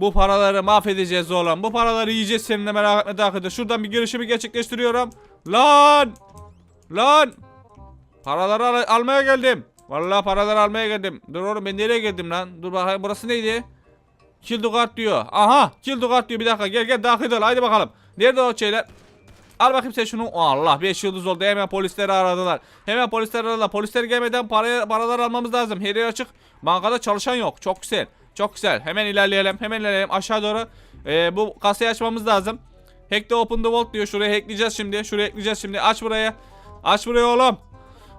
Bu paraları mahvedeceğiz oğlum. Bu paraları yiyeceğiz seninle merak etme kötü. Şuradan bir girişimi gerçekleştiriyorum. Lan! Lan! Paraları al- almaya geldim. Vallahi paraları almaya geldim. Dur oğlum ben nereye geldim lan? Dur bakayım burası neydi? Kildugard diyor. Aha Kildugard diyor bir dakika gel gel dahil ol haydi bakalım. Nerede o şeyler? Al bakayım sen şunu. Allah 5 yıldız oldu. Hemen polisleri aradılar. Hemen polisleri aradılar. Polisler gelmeden parayı, paralar almamız lazım. Her yer açık. Bankada çalışan yok. Çok güzel. Çok güzel. Hemen ilerleyelim. Hemen ilerleyelim. Aşağı doğru. Ee, bu kasayı açmamız lazım. Hack the open the vault diyor. Şuraya hackleyeceğiz şimdi. Şuraya hackleyeceğiz şimdi. Aç burayı. Aç burayı oğlum.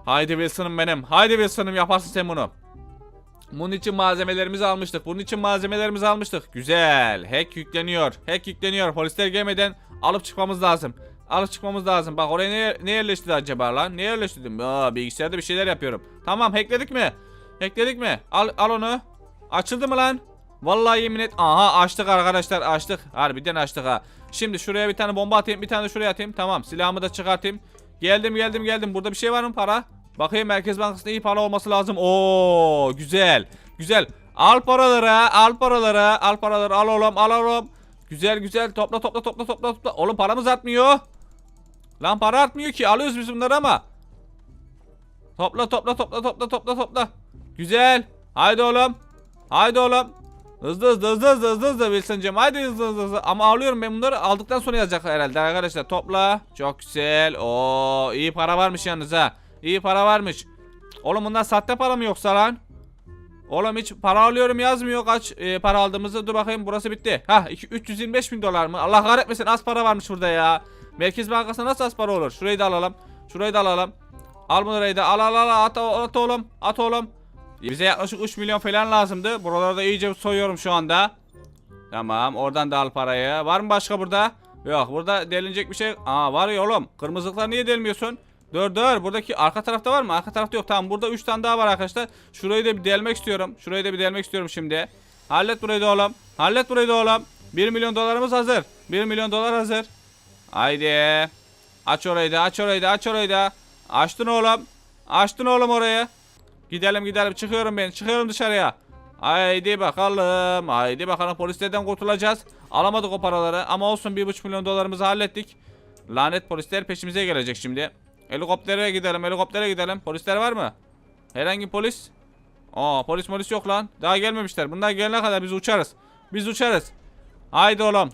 Haydi Wilson'ım benim. Haydi Wilson'ım yaparsın sen bunu. Bunun için malzemelerimizi almıştık. Bunun için malzemelerimizi almıştık. Güzel. Hack yükleniyor. Hack yükleniyor. Polisler gelmeden alıp çıkmamız lazım. Alıp çıkmamız lazım. Bak oraya ne, ne yerleştirdi acaba lan? Ne yerleştirdim? Aa, bilgisayarda bir şeyler yapıyorum. Tamam hackledik mi? Hackledik mi? Al, al onu. Açıldı mı lan? Vallahi yemin et. Aha açtık arkadaşlar açtık. Harbiden açtık ha. Şimdi şuraya bir tane bomba atayım. Bir tane de şuraya atayım. Tamam silahımı da çıkartayım. Geldim geldim geldim. Burada bir şey var mı para? Bakayım Merkez Bankası'nda iyi para olması lazım. Oo güzel. Güzel. Al paraları al paraları al paraları al oğlum al oğlum. Güzel güzel topla topla topla topla topla. Oğlum paramız artmıyor. Lan para artmıyor ki alıyoruz biz bunları ama. Topla topla topla topla topla topla. Güzel. Haydi oğlum. Haydi oğlum. Hızlı hızlı hızlı hızlı hızlı hızlı Wilson'cığım. Haydi hızlı hızlı hızlı. Ama alıyorum ben bunları aldıktan sonra yazacak herhalde arkadaşlar. Topla. Çok güzel. Oo iyi para varmış yalnız ha. İyi para varmış. Oğlum bunlar sahte para mı yoksa lan? Oğlum hiç para alıyorum yazmıyor kaç e, para aldığımızı. Dur bakayım burası bitti. Ha 325 bin dolar mı? Allah kahretmesin az para varmış burada ya. Merkez Bankası'na nasıl az para olur? Şurayı da alalım. Şurayı da alalım. Al bunları da al al al at, at oğlum at oğlum. Bize yaklaşık 3 milyon falan lazımdı. Buralarda iyice soyuyorum şu anda. Tamam oradan da al parayı. Var mı başka burada? Yok burada delinecek bir şey. Aa var ya oğlum. Kırmızılıklar niye delmiyorsun? Dur dur buradaki arka tarafta var mı? Arka tarafta yok. Tamam burada 3 tane daha var arkadaşlar. Şurayı da bir delmek istiyorum. Şurayı da bir delmek istiyorum şimdi. Hallet burayı da oğlum. Hallet burayı da oğlum. 1 milyon dolarımız hazır. 1 milyon dolar hazır. Haydi. Aç orayı da aç orayı da aç orayı da. Açtın oğlum. Açtın oğlum orayı. Gidelim gidelim çıkıyorum ben çıkıyorum dışarıya. Haydi bakalım. Haydi bakalım polislerden kurtulacağız. Alamadık o paraları ama olsun 1,5 milyon dolarımızı hallettik. Lanet polisler peşimize gelecek şimdi. Helikoptere gidelim helikoptere gidelim. Polisler var mı? Herhangi polis? Aa polis polis yok lan. Daha gelmemişler. Bunlar gelene kadar biz uçarız. Biz uçarız. Haydi oğlum.